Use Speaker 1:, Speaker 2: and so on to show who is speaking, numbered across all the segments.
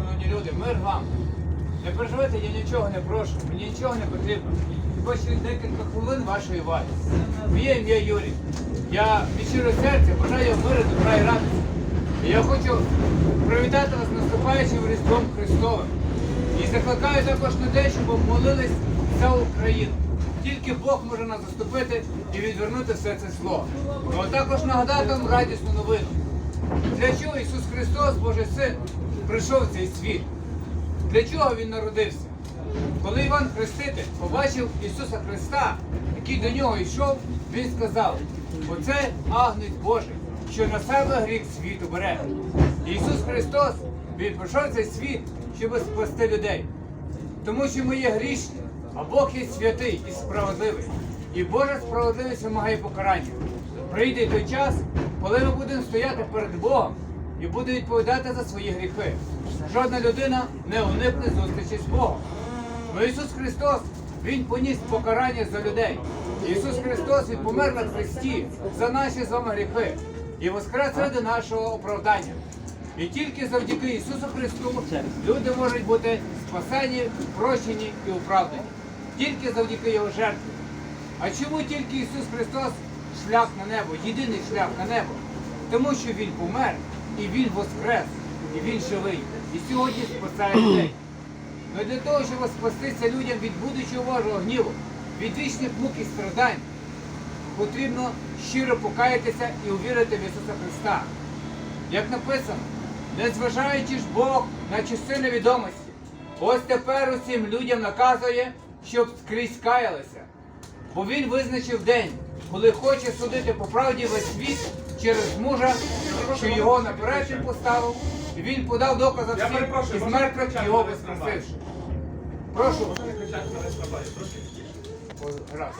Speaker 1: шановні люди, мир вам. Не переживайте, я нічого не прошу, мені нічого не потрібно. Хочу декілька хвилин вашої уваги. Моє ім'я Юрій. Я від щирого серця бажаю миру, добра і радості. Я хочу привітати вас наступаючим Різдвом Христовим. І закликаю також людей, щоб молились за Україну. Тільки Бог може нас заступити і відвернути все це зло. Ну, а також нагадати вам радісну новину. Для чого Ісус Христос, Божий Син, прийшов цей світ? Для чого Він народився? Коли Іван Хреститель побачив Ісуса Христа, який до нього йшов, він сказав: Оце агнець Божий, що на себе гріх світу бере. Ісус Христос, Він прийшов в цей світ, щоб спасти людей. Тому що ми є грішні, а Бог є святий і справедливий. І Божа справедливість вимагає покарання. Прийде той час, коли ми будемо стояти перед Богом і будемо відповідати за свої гріхи. Жодна людина не уникне зустрічі з Богом. Но Ісус Христос, Він поніс покарання за людей. Ісус Христос Він помер на Христі за наші з вами гріхи і воскрес ради нашого оправдання. І тільки завдяки Ісусу Христу люди можуть бути спасені, прощені і оправдані. Тільки завдяки Його жертві. А чому тільки Ісус Христос шлях на небо, єдиний шлях на небо? Тому що Він помер і Він воскрес, і Він живий. І сьогодні спасає людей. Но для того, щоб спастися людям від будучого Божого гніву, від вічних мук і страдань, потрібно щиро покаятися і увірити в Ісуса Христа. Як написано, не зважаючи ж Бог на часи невідомості, ось тепер усім людям наказує, щоб скрізь каялися. Бо він визначив день, коли хоче судити по правді весь світ через мужа, що його наперед він поставив, і він подав докази всім
Speaker 2: можна
Speaker 1: мертвих його
Speaker 2: на
Speaker 1: воскресивши. Прошу.
Speaker 2: На
Speaker 1: Раз.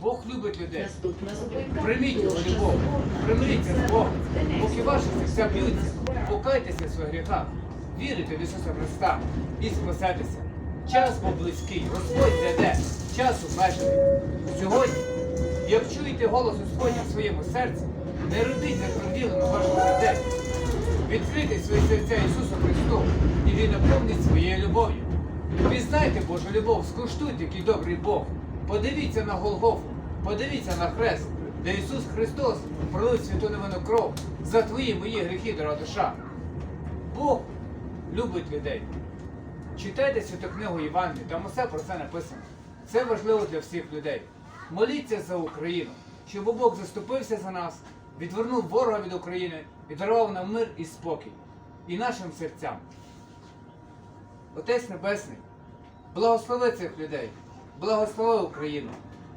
Speaker 1: Бог любить людей. Прийміть його любов, примиріться з Богом, поки ваші серця б'ються, покайтеся в своїх гріхах, вірите в Ісуса Христа і спасетеся. Час був близький, Господь зайде, час обмежений. Сьогодні, як чуєте голос Господня в своєму серці, не робіть закорділено вашого сердечка. Відкрийте свої серця Ісусу Христу, і Він наповнить своєю любов'ю. Пізнайте Божу любов, скуштуйте, який добрий Бог. Подивіться на Голгофу, подивіться на хрест, де Ісус Христос пролив святу невинну кров за твої мої гріхи, дорога душа. Бог любить людей. Читайте святу книгу Євангелії, там усе про це написано. Це важливо для всіх людей. Моліться за Україну, щоб Бог заступився за нас, відвернув ворога від України і дарував нам мир і спокій, і нашим серцям. Отець Небесний, благослови цих людей, благослови Україну,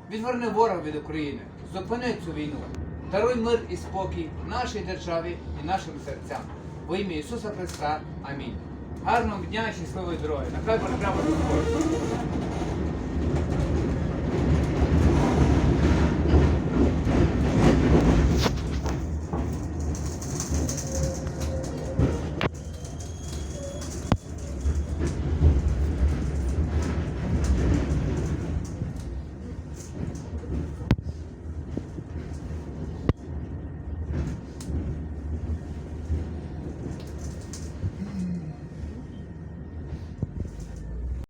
Speaker 1: відверни ворога від України, зупини цю війну, даруй мир і спокій нашій державі і нашим серцям. Во ім'я Ісуса Христа. Амінь. Гарного дня і щасливої дороги. Нехай Боже Господь.